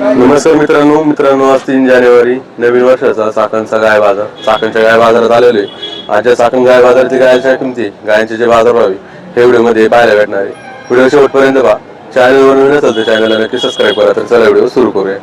नमस्कार मित्रांनो मित्रांनो आज तीन जानेवारी नवीन वर्षाचा चाकणचा गाय बाजार चाकणच्या गाय बाजारात आलेलो आजच्या चाकण गाय बाजारातील गायच्या किमती गायांचे जे बाजार भाव आहे, हे व्हिडिओमध्ये पाहायला भेटणार आहे. व्हिडिओ शेवटपर्यंत पहा. चॅनलवर नवीन असेल तर चॅनलला नक्की सबस्क्राईब करा तर चला व्हिडिओ सुरू करूया.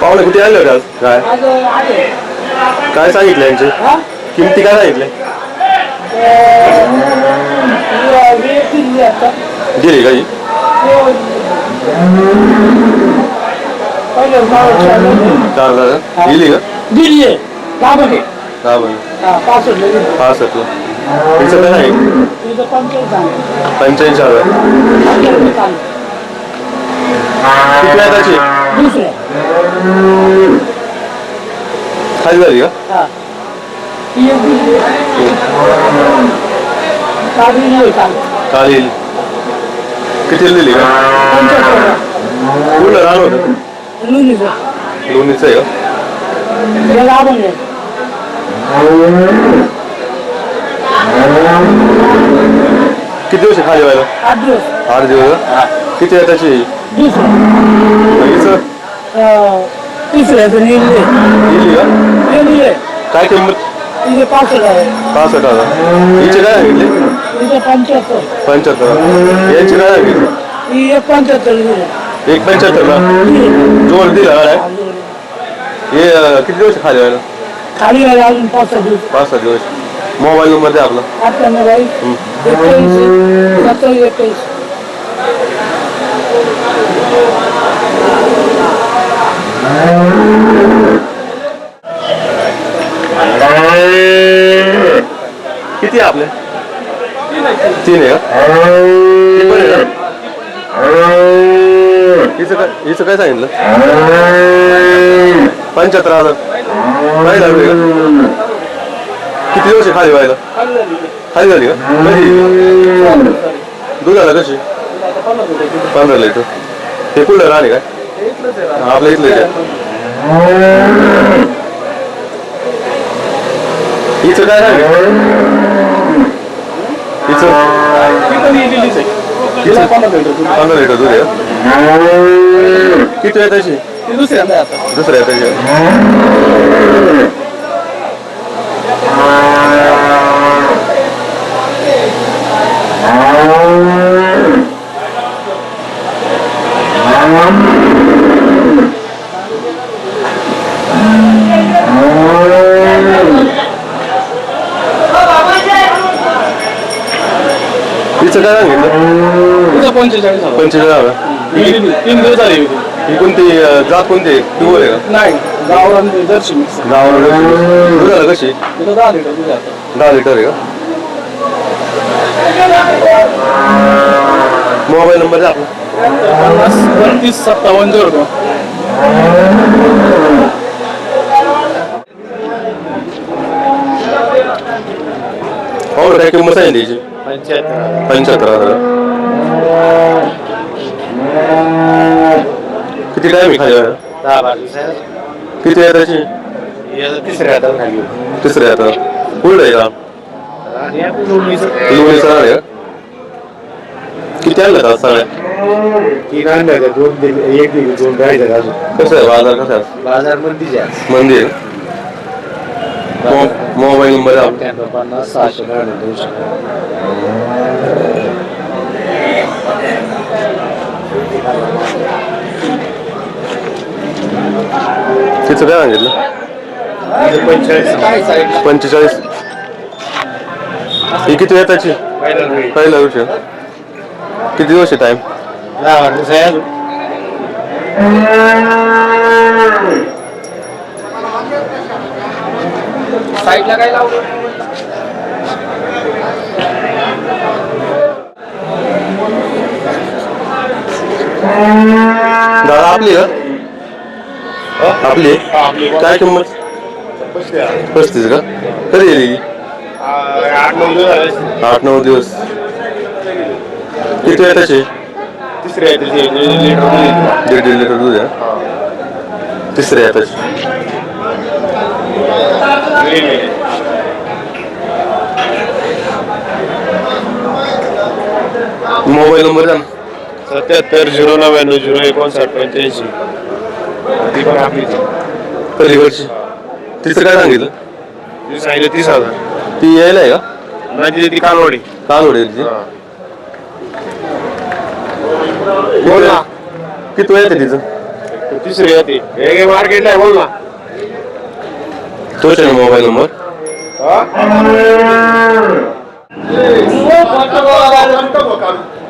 पाहुणे कुठे आले होते आज? काय? काय सांगितलं यांचे? किमती काय सांगितले? दिली काही चार हजार दिली का? दिल्ली दाबले हा बरं? पासष्ट लगेच हा सर तिचं काय सांगितलं तुझं पंचायत सांग पंच्याऐंशी हजार किती वेळा त्याची? दुसरं खाली झाली का? हा. ती एक नाही येईल किती दिली का? पंचायत होतं. लोणीचं. लोणीचं आहे का किती दिवस आहे खाली व्हायला? आठ दिवस. आठ दिवस का? किती आहे त्याची? दुसरं. हिचं तिसऱ्याचं का? काय किंमत? तिथे पासष्ट आहे. पासष्ट हजार. हिचे काय सांगितले तिथे पंच्याहत्तर. पंच्याहत्तर. यांची काय सांगितली ती एक पंच्याहत्तर दिले एक पंच्याहत्तर ना जोड दिला काय हे। अं, किती दिवस आहे खाली व्हायला खाली आहे अजून पाच सहा दिवस पाच सहा दिवस मोबाईल नंबर द्या आपला अठ्ठ्याण्णव बाई एक्क्याऐंशी सत्तर एक्क्याऐंशी किती आहे आपले तीन आहे का हे पण आहे का? हिचं काय हिचं काय सांगितलं? पंच्याहत्तर हजार. काय लागले का किती दिवस आहे खाली व्हायला? खाली झाली का? कधी दुधाला कशी? पंधरा लिटर. हे कुठलं राहणे काय? आपल्या इथलं आहे का? हिचं काय सांगितलं हिचं हिचं पंधरा लिटर दूध आहे का? किती आहे त्याची दुसऱ्यांदा आता दुसऱ्या आहे त्याची हिचं काय सांगितलं पंचेचाळीस हजार. पंचेचाळीस हजार? तीन दिवस झाले. ही कोणती अं, जात कोणती? आहे? पिवळ आहे का? नाही गावरान दर्शी मिक्स गावाला दुधाला कशी? तिथं दहा लिटर दूध आहे. आता. दहा लिटर आहे का? मोबाईल नंबर द्या आपला. पन्नास बत्तीस सत्तावन्न जोडतो हो काय किंमत सांगितली याची? पंच्याहत्तर हजार. किती टाइम आहे खाली व्हायला? दहा बारा किती आहे त्याची तिसऱ्या हातात खाली. तिसरे आता पुढे आहे का लोणीचा आहे का? किती आणलं का सगळ्या? तीन आणलं का दोन दिले एक दिली दोन राहिले अजून. कसं आहे बाजार कसं आहे? बाजारमध्ये जास्त मंदिर मो- मोबाईल नंबर आपला. पन्नास सहाशे नव्याण्णव दोनशे. तिचं काय सांगितलं? पंचेचाळीस. पंचेचाळीस ही किती वेळ त्याची पहिला वर्ष किती दिवस आहे टाइम साईडला काय लावलं? आपली का आपली आपली. काय किंमत? पस्तीस का? कधी येईल आठ नऊ दिवस आठ नऊ दिवस. किती आहे त्याचे? तिसरे आहे लिटर दीड दीड लिटर दूध आहे तिसरे आहे त्याचे. मोबाईल नंबर द्या ना. सत्याहत्तर झिरो नव्याण्णव झिरो एकोणसाठ पंच्याऐंशी. ती पण पलीकडची तिचं काय सांगितलं? ती सांगितलं तीस हजार. ती यायला आहे का? नाही ती कालवाडी काल होईल ती. बोल ना. किती वेळ येते तिचं? तिसरी होती हे मार्केटला आहे बोल ना. तोच आहे ना मोबाईल नंबर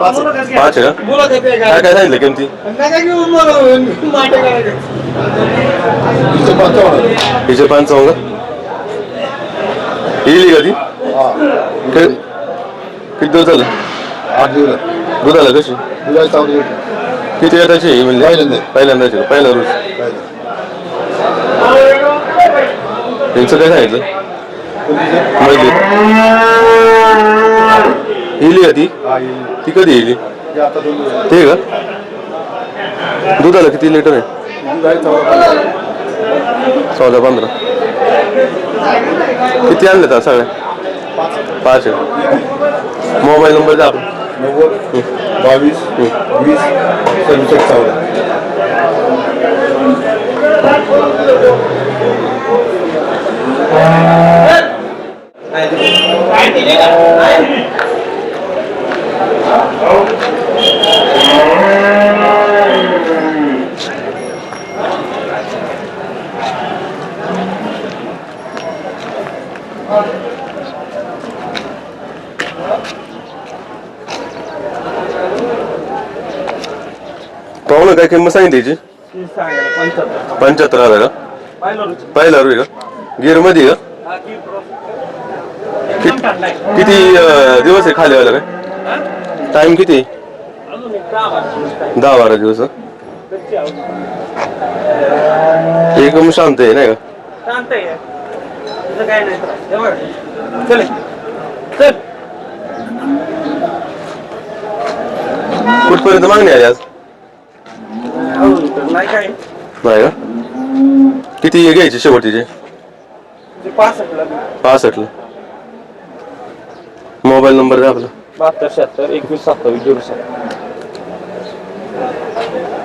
पाच आहे. का? काय काय सांगितलं किमती? हिचे पंचावन्न. का? येईल का ती कि- किती दिवस झालं? दुधाला कशी? किती येताची आहे म्हणजे पहिल्यांदा. पहिल्यांदाची का? पहिला रोज? त्यांचं काय सांगितलं? माहिती येईल का ती? ती कधी येईल ते का? दुधाला किती लिटर आहे? चौदा पंधरा. किती आणले तर सगळ्या पाच. मोबाईल नंबर द्या आपण. बावीस वीस सदुसष्ट चौदा. पाहुणं काय किंमत सांगितली त्याची पंच्याहत्तर हजार का? पहिला रुई का? गिरमध्ये का? किती- दिवस आहे खाली व्हायला काय? टाइम किती? दहा बारा दिवस. हं? एकदम शांत आहे नाही का. हे कुठपर्यंत मागणी आली आज? तर नाही का? किती घ्यायचे शेवटीचे पासष्टला. मोबाईल नंबर द्या आपला. बहात्तर शहात्तर एकवीस सत्तावीस झिरो सात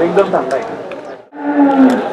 एकदम चांगला